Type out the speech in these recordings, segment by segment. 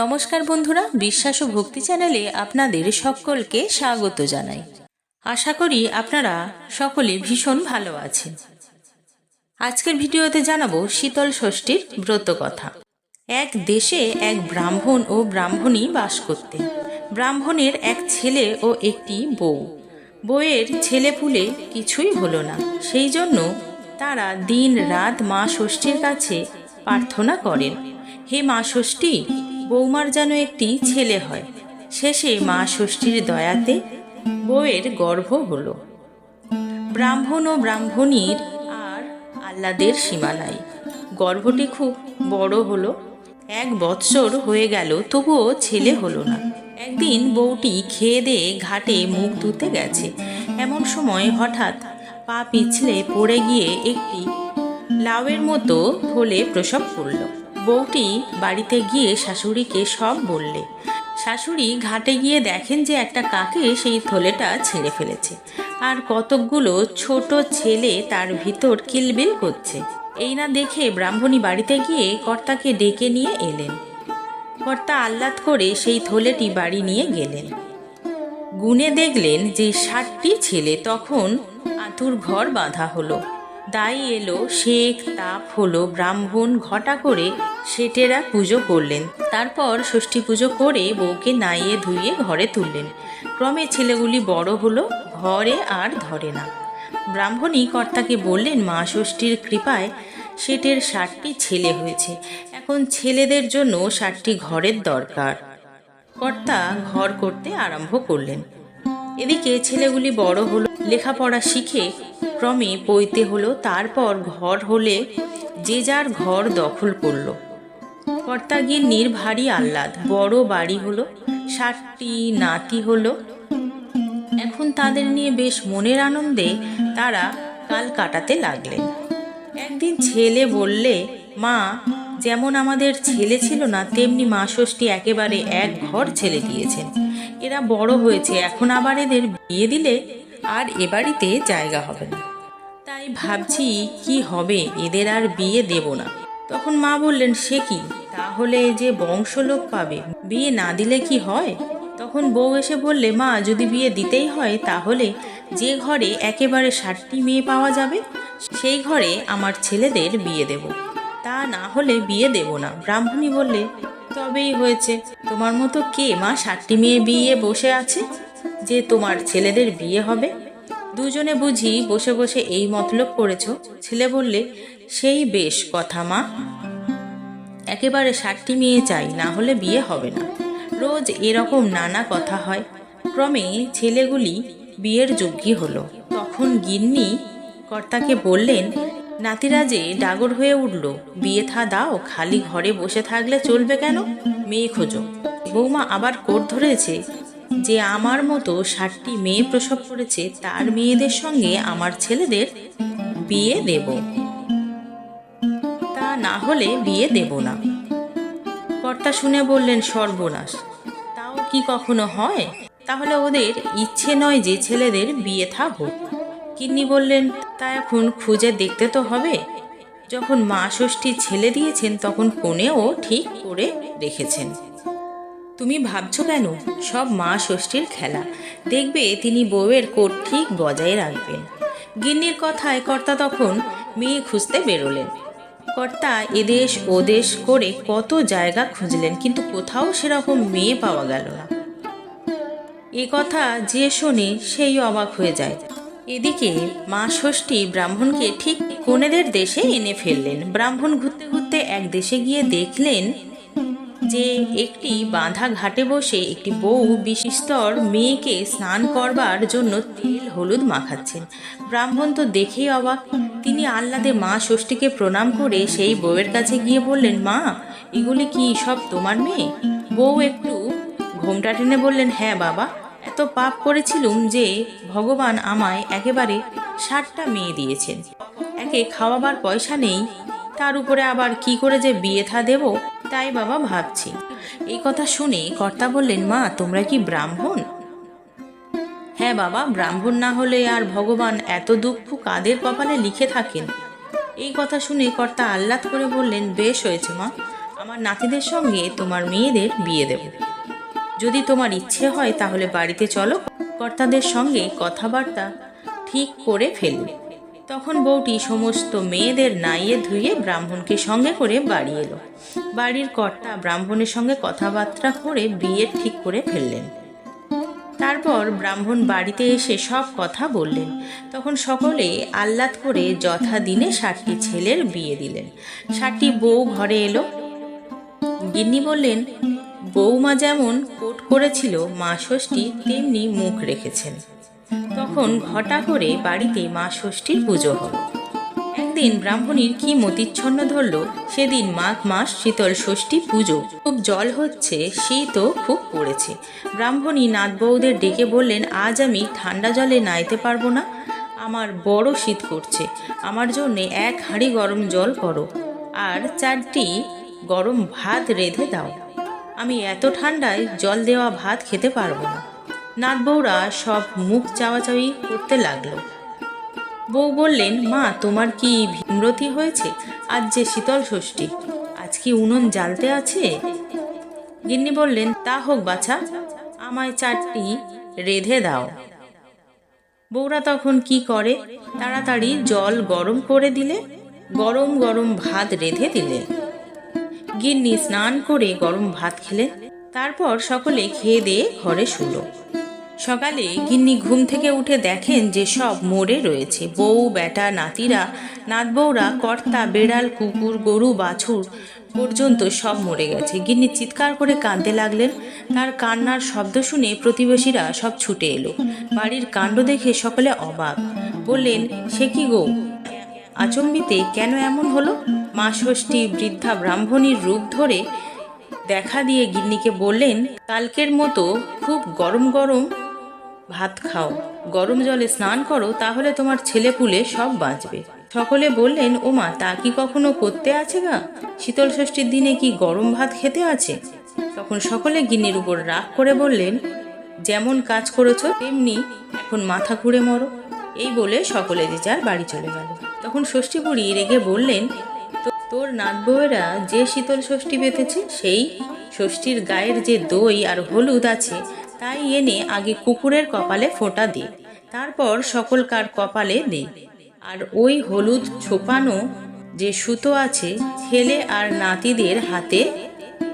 নমস্কার বন্ধুরা, বিশ্বাস ও ভক্তি চ্যানেলে আপনাদের সকলকে স্বাগত জানাই। আশা করি আপনারা সকলে ভীষণ ভালো আছেন। আজকের ভিডিওতে জানাব শীতল ষষ্ঠীর ব্রত কথা। এক দেশে এক ব্রাহ্মণ ও ব্রাহ্মণী বাস করতেন। ব্রাহ্মণের এক ছেলে ও একটি বউ। বউয়ের ছেলে পুলে কিছুই হলো না। সেই জন্য তারা দিন রাত মা ষষ্ঠীর কাছে প্রার্থনা করেন, হে মা ষষ্ঠী বৌমার যেন একটি ছেলে হয়। শেষে মা ষষ্ঠীর দয়াতে বউয়ের গর্ভ হলো। ব্রাহ্মণ ও ব্রাহ্মণীর আর আহ্লাদের সীমা নাই। গর্ভটি খুব বড় হলো। এক বৎসর হয়ে গেল, তবুও ছেলে হলো না। একদিন বউটি খেয়ে দিয়ে ঘাটে মুখ ধুতে গেছে। এমন সময় হঠাৎ পা পিছলে পড়ে গিয়ে একটি লাউয়ের মতো থলে প্রসব করল। বউটি বাড়িতে গিয়ে শাশুড়িকে সব বললে। শাশুড়ি ঘাটে গিয়ে দেখেন যে একটা কাকে সেই থলেটা ছেড়ে ফেলেছে। আর কতকগুলো ছোট ছেলে তার ভিতর কিলবিল করছে। এই না দেখে ব্রাহ্মণী বাড়িতে গিয়ে কর্তাকে ডেকে নিয়ে এলেন। কর্তা আহ্লাদ করে সেই থলেটি বাড়ি নিয়ে গেলেন। গুনে দেখলেন যে ষাটটি ছেলে তখন আতুর ঘর বাঁধা হলো। দাই এলো শেখ, তাপ হলো ব্রাহ্মণ, ঘটা করে সেটেরা পুজো করলেন। তারপর ষষ্ঠী পুজো করে বউকে নাইয়ে ধুইয়ে ঘরে তুললেন। ক্রমে ছেলেগুলি বড় হলো, ঘরে আর ধরে না। ব্রাহ্মণী কর্তাকে বললেন, মা ষষ্ঠীর কৃপায় সেটের ষাটটি ছেলে হয়েছে। এখন ছেলেদের জন্য ষাটটি ঘরের দরকার। কর্তা ঘর করতে আরম্ভ করলেন। এদিকে ছেলেগুলি বড় হলো, লেখাপড়া শিখে ক্রমে পইতে হলো, তারপর ঘর হলে যে যার ঘর দখল করল। কর্তাগিন্নির ভারী আহ্লাদ। বড় বাড়ি হলো ষাটটি নাতি হলো। এখন তাদের নিয়ে বেশ মনের আনন্দে তারা কাল কাটাতে লাগলেন। একদিন ছেলে বললে, মা, যেমন আমাদের ছেলে ছিল না, তেমনি মা ষষ্ঠী একেবারে এক ঘর ছেলে দিয়েছেন। এরা বড় হয়েছে, এখন আবার এদের বিয়ে দিলে আর এ বাড়িতে জায়গা হবে না। তাই ভাবছি কি হবে, এদের আর বিয়ে দেব না। তখন মা বললেন, সে কি? তাহলে যে বংশলোক পাবে, বিয়ে না দিলে কি হয়? তখন বউ এসে বললে, মা, যদি বিয়ে দিতেই হয়, তাহলে যে ঘরে একেবারে ষাটটি মেয়ে পাওয়া যাবে, সেই ঘরে আমার ছেলেদের বিয়ে দেব। তা না হলে বিয়ে দেব না। ব্রাহ্মণী বললে, তবেই হয়েছে। তোমার মতো কে মা ষাটটি মেয়ে বিয়ে বসে আছে? যে তোমার ছেলেদের বিয়ে হবে দুজনে বুঝি বসে বসে এই মতলব করেছ? ছেলে বললে, সেই বেশ কথা মা। একেবারে ষাটটি মেয়ে চাই, না হলে বিয়ে হবে না। রোজ এরকম নানা কথা হয়। ক্রমে ছেলেগুলি বিয়ের যোগ্যী হলো। তখন গিন্নি কর্তাকে বললেন নাতিরা যে ডাগর হয়ে উঠল। বিয়ে থা দাও, খালি ঘরে বসে থাকলে চলবে কেন? মেয়ে খোঁজো। বৌমা আবার কোট ধরেছে। যে আমার মতো ষাটটি মেয়ে প্রসব করেছে, তার মেয়েদের সঙ্গে আমার ছেলেদের বিয়ে দেব। তা না হলে বিয়ে দেব না। কর্তা শুনে বললেন, সর্বনাশ। তাও কি কখনো হয়? তাহলে ওদের ইচ্ছে নয় যে ছেলেদের বিয়ে থা হোক কিন্নি বললেন, তা এখন খুঁজে দেখতে তো হবে। যখন মা ষষ্ঠী ছেলে দিয়েছেন, তখন কোণেও ঠিক করে রেখেছেন। তুমি ভাবছ কেন? সব মা ষষ্ঠীর খেলা। দেখবে তিনি বউয়ের কোট ঠিক বজায় রাখবেন। গিন্নির কথায় কর্তা তখন মেয়ে খুঁজতে বেরোলেন। কর্তা এদেশ ওদেশ করে কত জায়গা খুঁজলেন, কিন্তু কোথাও সেরকম মেয়ে পাওয়া গেল না। এ কথা যে শোনে সেই অবাক হয়ে যায়। এদিকে মা ষষ্ঠী ব্রাহ্মণকে ঠিক কনেদের দেশে এনে ফেললেন। ব্রাহ্মণ ঘুরতে ঘুরতে এক দেশে গিয়ে দেখলেন যে একটি বাঁধা ঘাটে বসে একটি বউ বিশিস্তর মেয়েকে স্নান করবার জন্য তেল হলুদ মাখাচ্ছেন। ব্রাহ্মণ তো দেখেই অবাক। তিনি আহ্লাদে মা ষষ্ঠীকে প্রণাম করে সেই বউয়ের কাছে গিয়ে বললেন, মা, এগুলি কি সব তোমার মেয়ে? বউ একটু ঘোমটা টেনে বললেন হ্যাঁ বাবা, এত পাপ করেছিলুম যে ভগবান আমায় একেবারে ষাটটা মেয়ে দিয়েছেন। একে খাওয়াবার পয়সা নেই, তার উপরে আবার কি করে যে বিয়ে থা দেব? তাই বাবা ভাবছি। এই কথা শুনে কর্তা বললেন, মা, তোমরা কি ব্রাহ্মণ? হ্যাঁ বাবা, ব্রাহ্মণ না হলে আর ভগবান এত দুঃখ কাদের কপালে লিখে থাকেন? এই কথা শুনে কর্তা আহ্লাদ করে বললেন, বেশ হয়েছে মা, আমার নাতিদের সঙ্গে তোমার মেয়েদের বিয়ে দেব। যদি তোমার ইচ্ছে হয় তাহলে বাড়িতে চলো। কর্তাদের সঙ্গে কথাবার্তা ঠিক করে ফেলবে তখন বউটি সমস্ত মেয়েদের নাইয়ে ধুয়ে ব্রাহ্মণকে সঙ্গে করে বাড়ি এলো। বাড়ির কর্তা ব্রাহ্মণের সঙ্গে কথাবার্তা করে বিয়ে ঠিক করে ফেললেন। তারপর ব্রাহ্মণ বাড়িতে এসে সব কথা বললেন। তখন সকলে আহ্লাদ করে যথা দিনে ষাটটি ছেলের বিয়ে দিলেন। ষাটটি বউ ঘরে এলো। গিন্নি বললেন বৌমা যেমন কোট করেছিল, মা ষষ্ঠী তেমনি মুখ রেখেছেন। তখন ঘটা করে বাড়িতে মা ষষ্ঠীর পুজো হলো। একদিন ব্রাহ্মণীর কি মতিচ্ছন্ন ধরল, সেদিন মাঘ মাস শীতল ষষ্ঠী পুজো। খুব জল হচ্ছে, শীতও খুব পড়েছে। ব্রাহ্মণী নাথ বউদের ডেকে বললেন, আজ আমি ঠান্ডা জলে নাইতে পারব না। আমার বড় শীত করছে। আমার জন্যে এক হাঁড়ি গরম জল করো। আর চারটি গরম ভাত রেঁধে দাও। আমি এত ঠান্ডায় জল দেওয়া ভাত খেতে পারব না। নাথ বউরা সব মুখ চাওয়াচাওয়ি করতে লাগল। বউ বললেন, মা, তোমার কি ভীমরতি হয়েছে? আজ যে শীতল ষষ্ঠী, আজ কি উনুন জ্বালতে আছে? গিন্নি বললেন, তা হোক বাছা, আমায় চারটি রেধে দাও। বউরা তখন কি করে? তাড়াতাড়ি জল গরম করে দিলে, গরম গরম ভাত রেধে দিলে। গিন্নি স্নান করে গরম ভাত খেলেন তারপর সকলে খেয়ে দিয়ে ঘরে শুলো। সকালে গিন্নি ঘুম থেকে উঠে দেখেন যে সব মরে রয়েছে। বউ, বেটা, নাতিরা, নাতবউরা, কর্তা, বেড়াল, কুকুর, গরু, বাছুর পর্যন্ত সব মরে গেছে। গিন্নি চিৎকার করে কাঁদতে লাগলেন। তার কান্নার শব্দ শুনে প্রতিবেশীরা সব ছুটে এলো। বাড়ির কাণ্ড দেখে সকলে অবাক। বললেন, সে কি গো? আচম্বিতে কেন এমন হলো? মা ষষ্ঠী বৃদ্ধা ব্রাহ্মণীর রূপ ধরে দেখা দিয়ে গিন্নিকে বললেন, কালকের মতো খুব গরম গরম ভাত খাও। গরম জলে স্নান করো, তাহলে তোমার ছেলে পুলে সব বাঁচবে। সকলে বললেন, ওমা, তা কি কখনো করতে আছে গা? শীতল ষষ্ঠীর দিনে কি গরম ভাত খেতে আছে? তখন সকলে গিন্নির উপর রাগ করে বললেন, যেমন কাজ করেছ, তেমনি এখন মাথা ঘুরে মরো। এই বলে সকলে যে যার বাড়ি চলে গেল। তখন ষষ্ঠী বুড়ি রেগে বললেন, "তো- তোর নাত বউয়েরা যে শীতল ষষ্ঠী পেতেছে সেই ষষ্ঠীর গায়ের যে দই আর হলুদ আছে তাই এনে আগে কুকুরের কপালে ফোঁটা দে, তারপর সকলকার কপালে দে। আর ওই হলুদ ছোপানো যে সুতো আছে ছেলে আর নাতিদের হাতে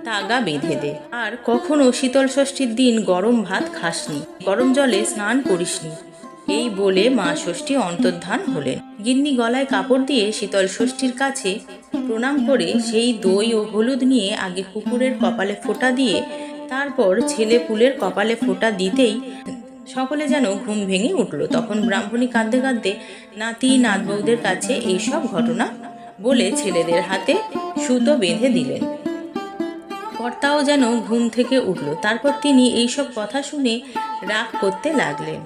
তাগা বেঁধে দে। আর কখনো শীতল ষষ্ঠীর দিন গরম ভাত খাসনি, গরম জলে স্নান করিসনি। এই বলে মা ষষ্ঠী অন্তর্ধান হলেন। গিন্নি গলায় কাপড় দিয়ে শীতল ষষ্ঠীর কাছে প্রণাম করে সেই দই ও হলুদ নিয়ে আগে কুকুরের কপালে ফোঁটা দিয়ে তারপর ছেলে পুলের কপালে ফোঁটা দিতেই সকলে যেন ঘুম ভেঙে উঠল। তখন ব্রাহ্মণী কাঁদতে কাঁদতে, নাতি নাত বউদের কাছে এইসব ঘটনা? বলে ছেলেদের হাতে সুতো বেঁধে দিলেন। কর্তাও যেন ঘুম থেকে উঠল। তারপর তিনি এইসব কথা শুনে রাগ করতে লাগলেন।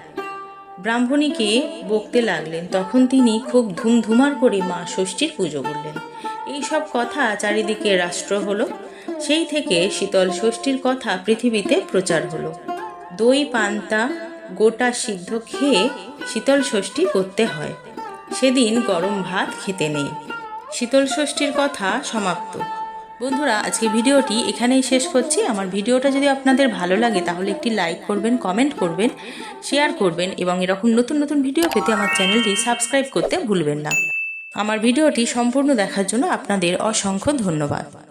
ব্রাহ্মণীকে বকতে লাগলেন। তখন তিনি খুব ধুমধুমার করে মা ষষ্ঠীর পুজো করলেন। এইসব কথা চারিদিকে রাষ্ট্র হলো। সেই থেকে শীতল ষষ্ঠীর কথা পৃথিবীতে প্রচার হলো। দই, পান্তা, গোটা সিদ্ধ খেয়ে শীতল ষষ্ঠী করতে হয়। সেদিন গরম ভাত খেতে নেই। শীতল ষষ্ঠীর কথা সমাপ্ত। বন্ধুরা, আজকে ভিডিওটি এখানেই শেষ করছি। আমার ভিডিওটা যদি আপনাদের ভালো লাগে, তাহলে একটি লাইক করবেন, কমেন্ট করবেন, শেয়ার করবেন এবং এরকম নতুন নতুন ভিডিও পেতে আমার চ্যানেলটি সাবস্ক্রাইব করতে ভুলবেন না। আমার ভিডিওটি সম্পূর্ণ দেখার জন্য আপনাদের অসংখ্য ধন্যবাদ।